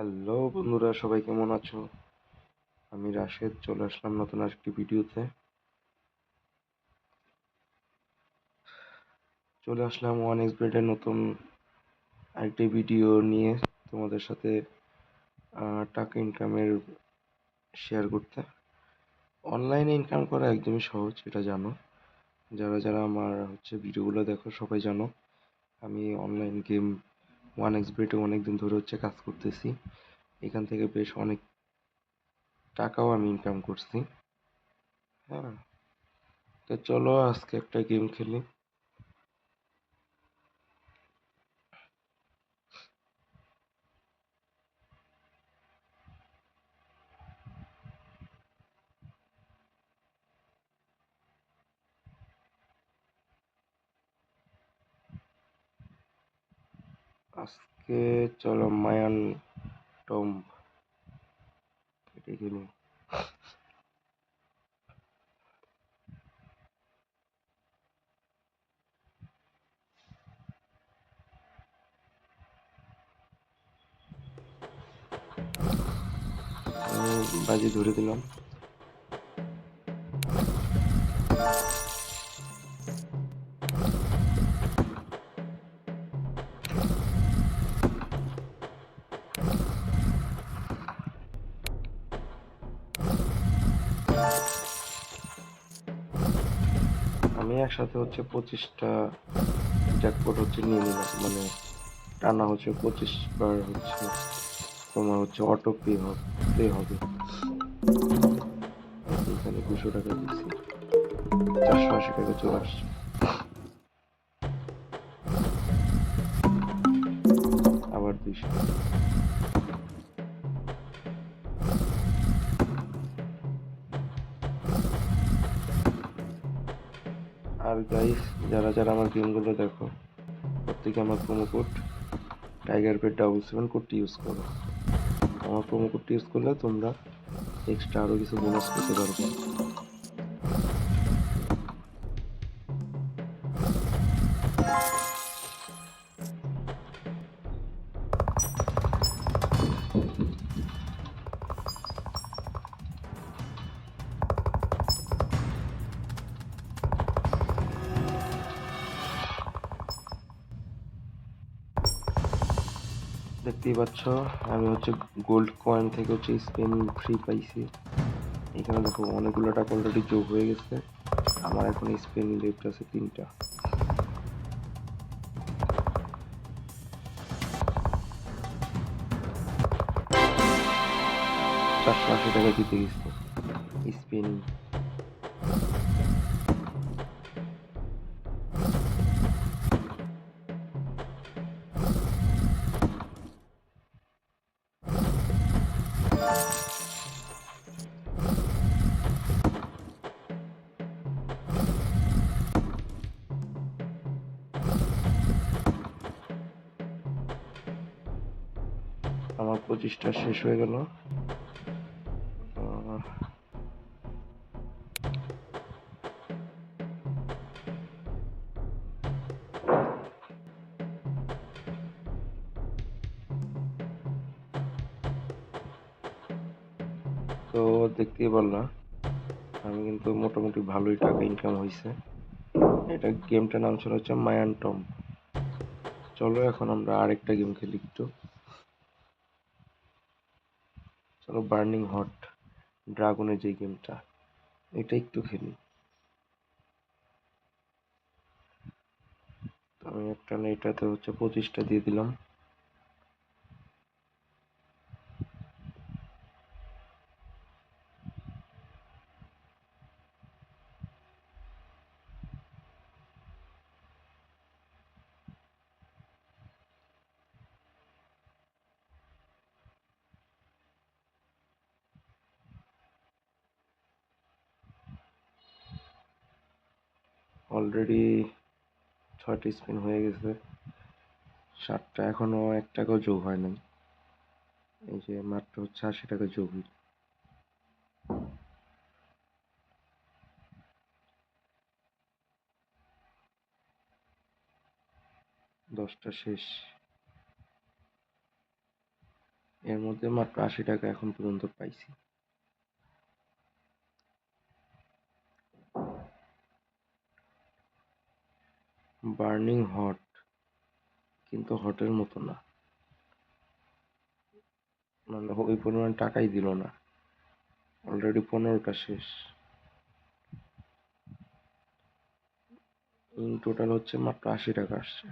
Hello বন্ধুরা, সবাই কেমন আছো? আমি রাশেদ, চলে আসলাম নতুন আরেকটি ভিডিওতে। চলে আসলাম ওয়ান এক্স বেডের নতুন আরেকটি ভিডিও নিয়ে তোমাদের সাথে টাকা ইনকামের শেয়ার করতে। অনলাইনে ইনকাম করা একদমই সহজ, এটা জানো। যারা যারা আমার হচ্ছে ভিডিওগুলো দেখো, সবাই জানো। আমি অনলাইন গেম ওয়ান এক্স বেটে অনেকদিন ধরে হচ্ছে কাজ করতেছি। এখান থেকে বেশ অনেক টাকাও আমি ইনকাম করছি। হ্যাঁ। তো চলো আজকে একটা গেম খেলি। আজকে চলো মায়ান টম এটাই খেলি বাজি ধরে দিলাম। একসাথে হচ্ছে পঁচিশটা জ্যাকপট হচ্ছে নিয়ে নিলাম। মানে টানা হচ্ছে পঁচিশ বার হচ্ছে তোমার হচ্ছে অটো পে হবে পে হবে। এখানে দুশো টাকা দিচ্ছি। চারশো আশি টাকা চলে আসছে। আবার দুইশো আর গাইস যারা যারা আমার গেমগুলো দেখো, প্রত্যেকে আমার promo code tiger pet double seven কোডটি ইউজ করো। আমার প্রোমো কোডটি ইউজ করলে তোমরা এক্সট্রা আরও কিছু বোনাস পেতে পারবে। দেখতেই পাচ্ছ। আমি হচ্ছে গোল্ড কয়েন থেকে হচ্ছে স্পেন ফ্রি পাইছি। এখানে দেখো অনেকগুলো টাকা অলরেডি যোগ হয়ে গেছে। আমার এখন স্পেন লেফট আছে তিনটা। চারশো আশি টাকা জিতে গেছে। স্পেন পঁচিশটা শেষ হয়ে গেল। তো দেখতেই পারলাম আমি কিন্তু মোটামুটি ভালোই টাকা ইনকাম হয়েছে এটা গেমটার নাম ছিল হচ্ছে মায়ান টম চলো এখন আমরা আরেকটা গেম খেলি একটু। চলো বার্নিং হট ড্রাগনের যে গেমটা এটা একটু খেলি। আমি একটা এটাতে হচ্ছে পঁচিশটা দিয়ে দিলাম। অলরেডি ছয়টা স্পিন হয়ে গেছে। সাতটা এখনও এক টাকাও যোগ হয় নাই। এই যে মাত্র হচ্ছে আশি টাকা যোগ হইল। দশটা শেষ। এর মধ্যে মাত্র আশি টাকা এখন পর্যন্ত পাইছি। বার্নিং হট, কিন্তু হটের মতো না। মানে ওই পরিমাণ টাকাই দিল না। অলরেডি পনেরোটা শেষ। ইন টোটাল হচ্ছে মাত্র আশি টাকা আসছে।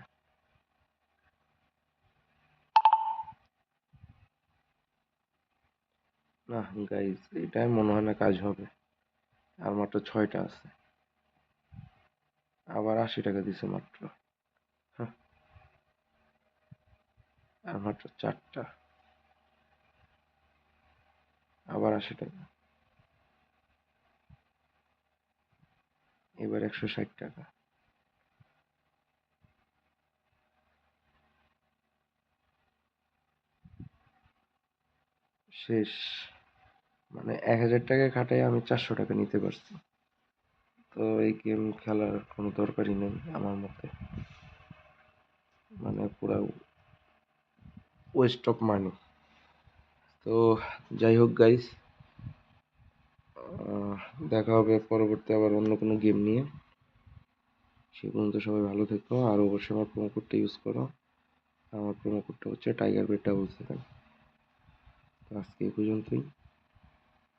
না গাইজ এটাই মনে হয় না কাজ হবে। আর মাত্র ছয়টা আছে। আবার আশি টাকা দিছে মাত্র। হ্যাঁ। আর মাত্র চারটা। আবার আশি টাকা। এবার একশো ষাট টাকা। শেষ। মানে এক হাজার টাকা খাটাই আমি চারশো টাকা নিতে পারছি। তো এই গেম খেলার কোনো দরকারই নেই আমার মতে। মানে পুরা ওয়েস্ট অফ মানি তো যাই হোক গাইস দেখা হবে পরবর্তী আবার অন্য কোনো গেম নিয়ে। সে পর্যন্ত সবাই ভালো থেকো, আর অবশ্যই আমার প্রোমো কোডটা ইউজ করো। আমার প্রোমো কোডটা হচ্ছে টাইগার বেড ডাবল সেভেন তো আজকে এই পর্যন্তই,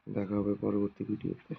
দেখা হবে পরবর্তী ভিডিওতে